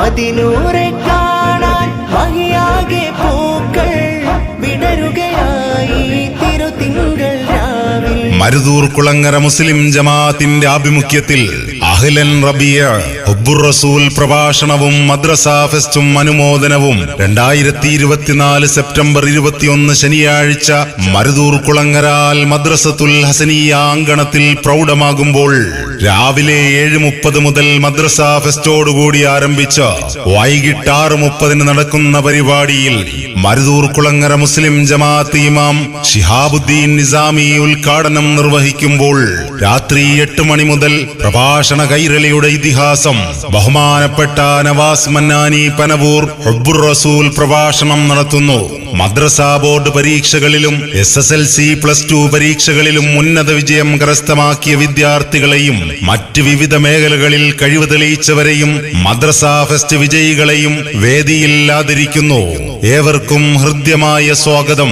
മതിനൂറെ കാണാൻ വഹിയാകെ പൂക്കൾ വിടരുകയായി തിരുതിങ്കൾ മരുതൂർ കുളങ്ങര മുസ്ലിം ജമാഅത്തിന്റെ ആഭിമുഖ്യത്തിൽ അഹ്ലൻ റബിയ റസൂൽ പ്രഭാഷണവും മദ്രസ ഫെസ്റ്റും അനുമോദനവും രണ്ടായിരത്തി ഇരുപത്തിനാല് സെപ്റ്റംബർ ഇരുപത്തിയൊന്ന് ശനിയാഴ്ച മരുതൂർ കുളങ്ങരാൽ മദ്രസത്തുൽ ഹസനീയ അങ്കണത്തിൽ പ്രൗഢമാകുമ്പോൾ രാവിലെ ഏഴ് മുപ്പത് മുതൽ മദ്രസ ഫെസ്റ്റോടുകൂടി ആരംഭിച്ച വൈകിട്ട് ആറ് മുപ്പതിന് നടക്കുന്ന പരിപാടിയിൽ മരുതൂർ കുളങ്ങര മുസ്ലിം ജമാഅത്ത് ഇമാം ഷിഹാബുദ്ദീൻ നിസാമി ഉദ്ഘാടനം നിർവഹിക്കുമ്പോൾ രാത്രി എട്ട് മണി മുതൽ പ്രഭാഷണ കൈരളിയുടെ ഇതിഹാസം ബഹുമാനപ്പെട്ട നവാസ് മന്നാനി പനവൂർ ഹബ്ബുർ റസൂൽ പ്രഭാഷണം നടത്തുന്നു. മദ്രസ board പരീക്ഷകളിലും S S L C plus two പരീക്ഷകളിലും ഉന്നത വിജയം കരസ്ഥമാക്കിയ വിദ്യാർത്ഥികളെയും മറ്റ് വിവിധ മേഖലകളിൽ കഴിവ് തെളിയിച്ചവരെയും മദ്രസ ഫെസ്റ്റ് വിജയികളെയും വേദിയിൽ ആദരിക്കുന്നു ഏവർക്കും ഹൃദ്യമായ സ്വാഗതം.